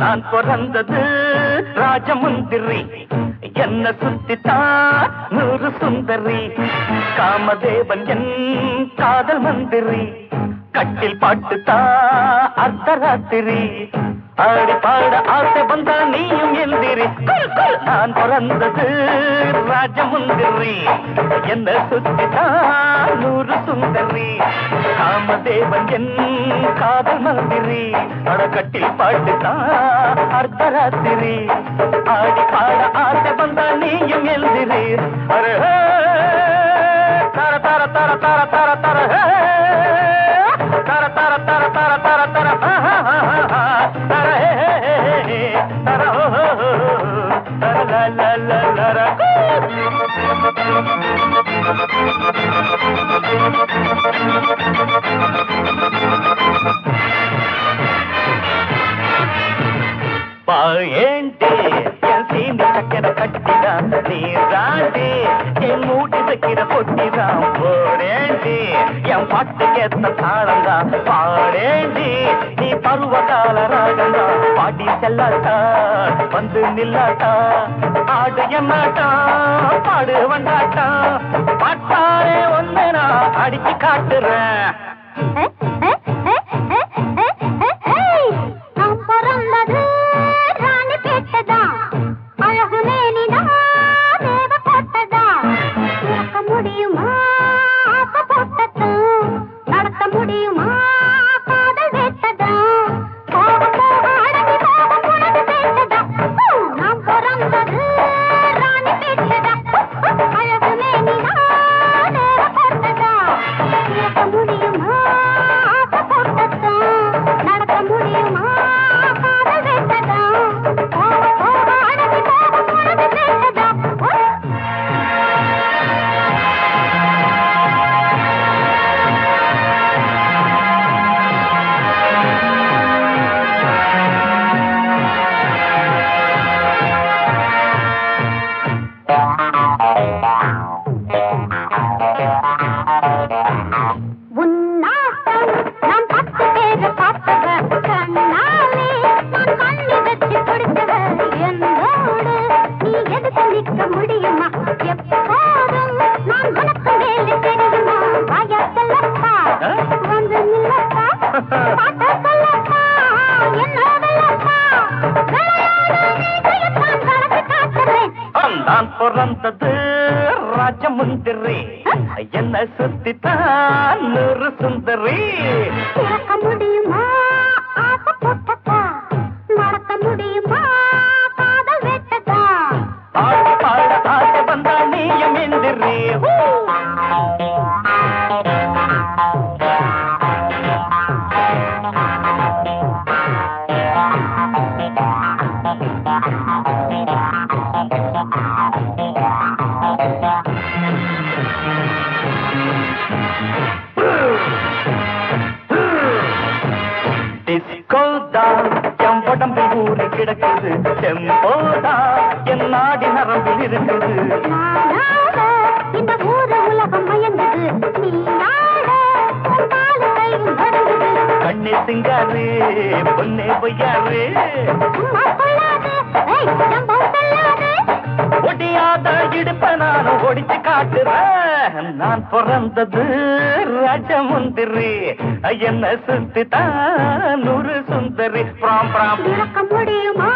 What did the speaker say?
நான் பிறந்தது. ராஜமுந்திரி என்ன சுத்தித்தான் நூறு சுந்தரி. காமதேவன் என் காதல் மந்திரி. கட்டில் பாட்டுத்தான் அர்த்தராத்திரி. ஆடி பாட ஆசை வந்தா நீயும் எந்திரி. நான் பிறந்தது ராஜமுந்திரி. என்ன சுத்தித்தான் நூறு சுந்தரி. காமதேவன் என் காதல் மந்திரி. அடக்கட்டில் பாட்டுத்தான் அர்த்தராத்திரி. ஆடி பாட ஆசை வந்தா நீயும் எந்திரி. அரே தர தர தர தர தர தர பாயேண்டே என் சீனி சக்கரை கட்டிதான்? நீ ராண்டே என் மூட்டி வைக்கிற பொட்டிதான் போடேண்டி என் பாட்டுக்கேத்த தாளந்தான் பாடேண்டி நீ பருவ கால ராகந்தா பாடி செல்லாட்டா வந்து நில்லாட்டா ஆடு என்னாட்டா பாடு வந்தாட்டா பாட்டாரே ஒன்னு நான் அடிச்சு காட்டுறேன். நான் பிறந்தது ராஜமுந்திரி. என்ன சுத்தித்தான் நூறு சுந்தரி. நடக்க முடியுமா? நடக்க முடியுமா? ஆடி பாட ஆசை வந்தா நீயும் எந்திரி. ஹூ. டிஸ்கோ தான் என் உடம்பில் ஊறி கிடக்குது. டெம்போ தான் என் நாடி நரம்பில் இருக்குது. இந்த ஊரு உலகம் மயங்குது. கண்ணே சிங்காரு பொன்னே பொய்யாரு. ஒடியாத ஒடிச்சு காட்டுறேன். நான் பிறந்தது ராஜமுந்திரி. என்ன சுத்தி தான் நூறு சுந்தரி. பிராம் பிராம். முடியுமா?